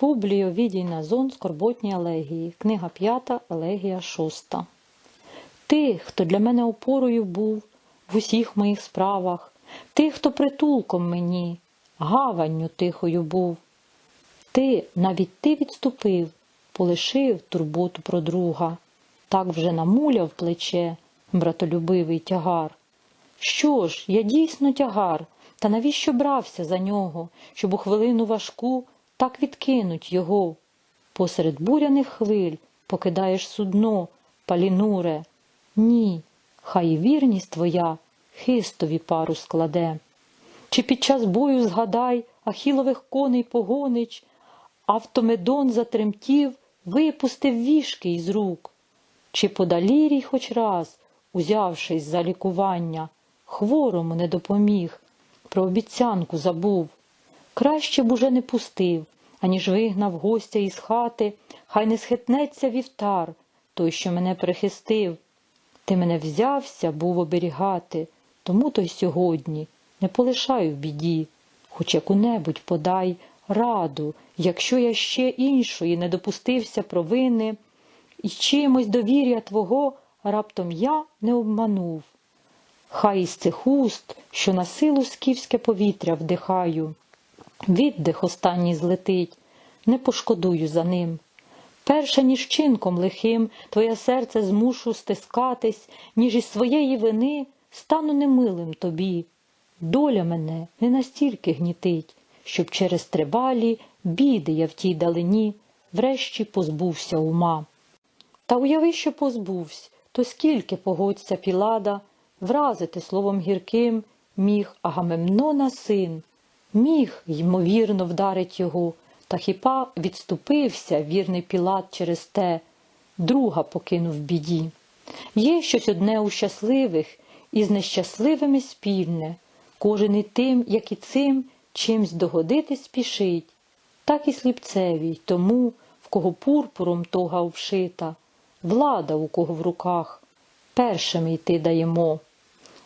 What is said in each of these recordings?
Публій Овідій Назон Скорботні елегії. Книга 5, елегія 6. Ти, хто для мене опорою був в усіх моїх справах, ти, хто притулком мені, гаванню тихою був. Ти, навіть ти відступив, полишив турботу про друга, так вже намуляв плече, братолюбивий тягар. Що ж, я дійсно тягар, та навіщо брався за нього, щоб у хвилину важку так відкинуть його? Посеред буряних хвиль покидаєш судно, палінуре. Ні, хай вірність твоя хистові пару складе. Чи під час бою згадай Ахілових коней погонич, Автомедон затремтів, випустив вішки із рук. Чи подалірій хоч раз, узявшись за лікування, хворому не допоміг, про обіцянку забув. Краще б уже не пустив, аніж вигнав гостя із хати, хай не схитнеться вівтар, той, що мене прихистив. Ти мене взявся, був оберігати, тому то й сьогодні не полишаю в біді, хоч яку-небудь подай раду, якщо я ще іншої не допустився провини, і чимось довір'я твого раптом я не обманув. Хай із цих уст, що на силу скіфське повітря вдихаю, віддих останній злетить, не пошкодую за ним. Перше, ніж чинком лихим, твоє серце змушу стискатись, ніж із своєї вини стану немилим тобі. Доля мене не настільки гнітить, щоб через тривалі біди я в тій далині врешті позбувся ума. Та уяви, що позбувсь, то скільки погодься Пілада вразити словом гірким міг Агамемнона син, міг, ймовірно, вдарить його, та хіба відступився вірний Пілат через те, друга покинув біді. Є щось одне у щасливих і з нещасливими спільне, кожен і тим, як і цим, чимсь догодити спішить, так і сліпцевій, тому, в кого пурпуром тога вшита, влада у кого в руках, першими йти даємо.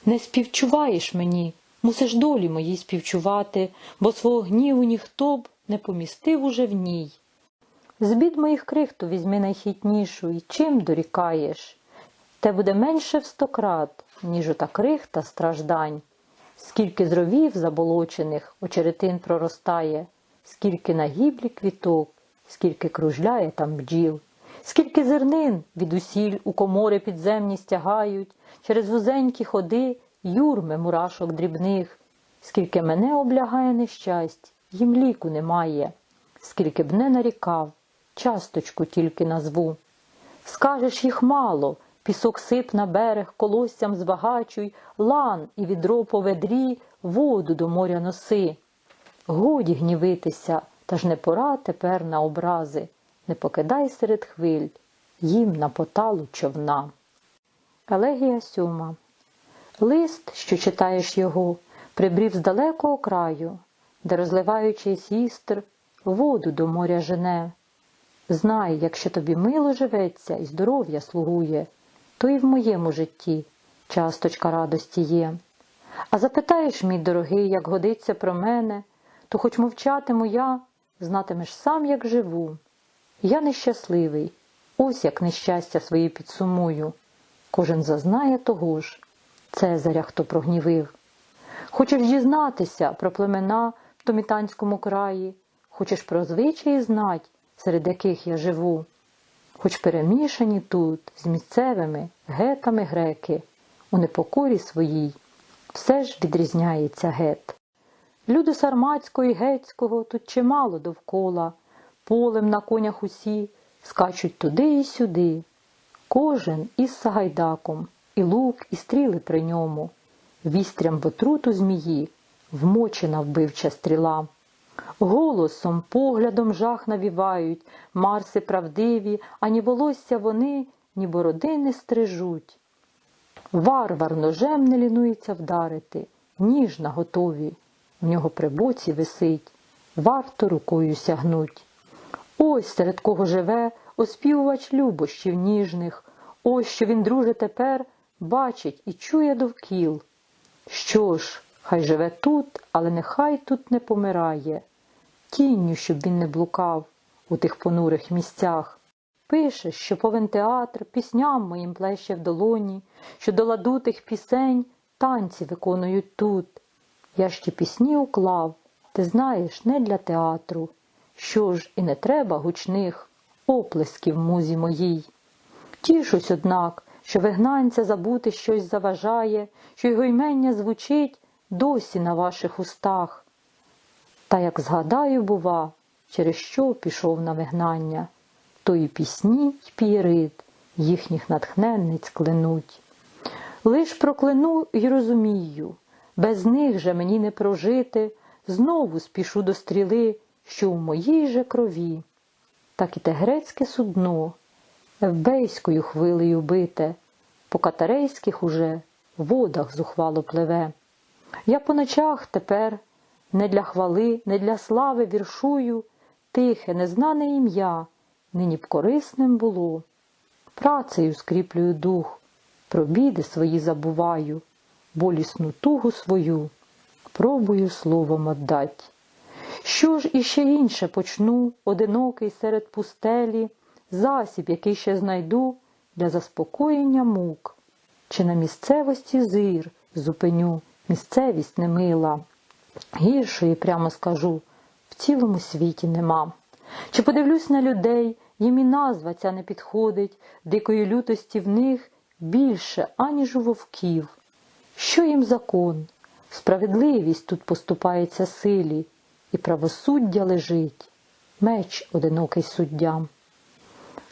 Не співчуваєш мені, мусиш долі моїй співчувати, бо свого гніву ніхто б не помістив уже в ній. З бід моїх крихту візьми найхитнішу, і чим дорікаєш? Те буде менше в сто крат, ніж ота крихта страждань. Скільки зровів заболочених очеретин проростає, скільки на гіблі квіток, скільки кружляє там бджіл, скільки зернин від усіль у комори підземні стягають, через вузенькі ходи юрми мурашок дрібних, скільки мене облягає нещасть, їм ліку немає, скільки б не нарікав, часточку тільки назву. Скажеш їх мало, пісок сип на берег, колоссям збагачуй, лан і відро по ведрі, воду до моря носи. Годі гнівитися, та ж не пора тепер на образи, не покидай серед хвиль, їм на поталу човна. Елегія сьома. Лист, що читаєш його, прибрів з далекого краю, де, розливаючись істр, воду до моря жене. Знай, якщо тобі мило живеться і здоров'я слугує, то і в моєму житті часточка радості є. А запитаєш, мій дорогий, як годиться про мене, то хоч мовчатиму я, знатимеш сам, як живу. Я нещасливий, ось як нещастя свої підсумую. Кожен зазнає того ж, Цезаря, хто прогнівив. Хочеш дізнатися про племена в Томітанському краї, хочеш про звичаї знать, серед яких я живу, хоч перемішані тут з місцевими гетами греки, у непокорі своїй, все ж відрізняється гет. Люди Сарматського і гетського тут чимало довкола, полем на конях усі скачуть туди і сюди. Кожен із сагайдаком, і лук, і стріли при ньому, вістрям в отруту змії, вмочена вбивча стріла. Голосом, поглядом жах навівають, марси правдиві, ані волосся вони, ні бороди не стрижуть. Варвар ножем не лінується вдарити, ніж на готові, в нього при боці висить, варто рукою сягнуть. Ось серед кого живе оспівувач любощів ніжних, ось що він, друже, тепер бачить і чує довкіл. Що ж, хай живе тут, але нехай тут не помирає, тінню, щоб він не блукав, у тих понурих місцях. Пише, що повен театр пісням моїм плеще в долоні, що до ладу тих пісень танці виконують тут. Я ж ті пісні уклав, ти знаєш, не для театру. Що ж, і не треба гучних оплесків музі моїй. Тішусь, однак, що вигнанця забути щось заважає, що його ймення звучить досі на ваших устах. Та як згадаю, бува, через що пішов на вигнання, то і пісні, й пірит їхніх натхненниць клянуть. Лиш прокляну й розумію, без них же мені не прожити, знову спішу до стріли, що у моїй же крові. Так і те грецьке судно, евбейською хвилею бите, по катарейських уже водах зухвало пливе. Я по ночах тепер не для хвали, не для слави віршую, тихе, незнане ім'я, нині б корисним було. Працею скріплюю дух, про біди свої забуваю, болісну тугу свою пробую словом отдать. Що ж іще інше почну, одинокий серед пустелі, засіб, який ще знайду для заспокоєння мук, чи на місцевості зир зупиню, місцевість немила. Гіршої, прямо скажу, в цілому світі нема. Чи подивлюсь на людей, їм і назва ця не підходить, дикої лютості в них більше, аніж у вовків. Що їм закон? Справедливість тут поступається силі, і правосуддя лежить, меч одинокий суддям.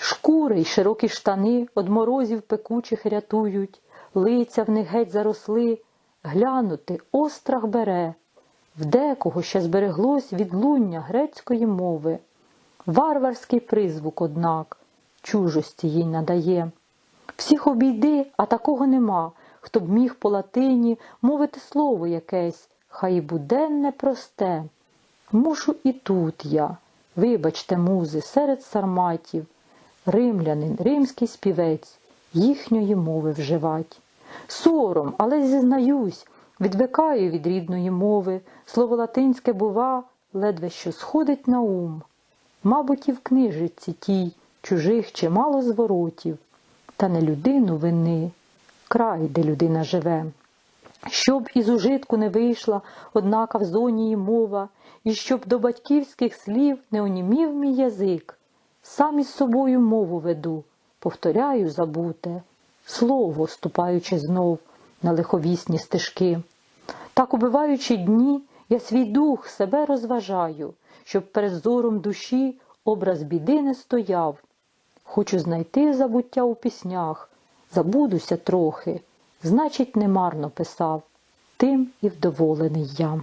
Шкури й широкі штани од морозів пекучих рятують, лиця в них геть заросли, глянути острах бере, в декого ще збереглось відлуння грецької мови. Варварський призвук, однак, чужості їй надає. Всіх обійди, а такого нема, хто б міг по латині мовити слово якесь, хай і буденне просте. Мушу і тут я, вибачте, музи, серед сарматів, римлянин, римський співець, їхньої мови вживать. Сором, але зізнаюсь, відвикаю від рідної мови, слово латинське, бува, ледве що сходить на ум. Мабуть, і в книжиці тій чужих чимало зворотів, та не людину вини, край, де людина живе. Щоб із ужитку не вийшла, однака в зоні її мова, і щоб до батьківських слів не онімів мій язик. Сам із собою мову веду, повторяю забуте, слово, ступаючи знов на лиховісні стежки. Так, убиваючи дні, я свій дух себе розважаю, щоб перед зором душі образ біди не стояв. Хочу знайти забуття у піснях, забудуся трохи, значить, немарно писав, тим і вдоволений я.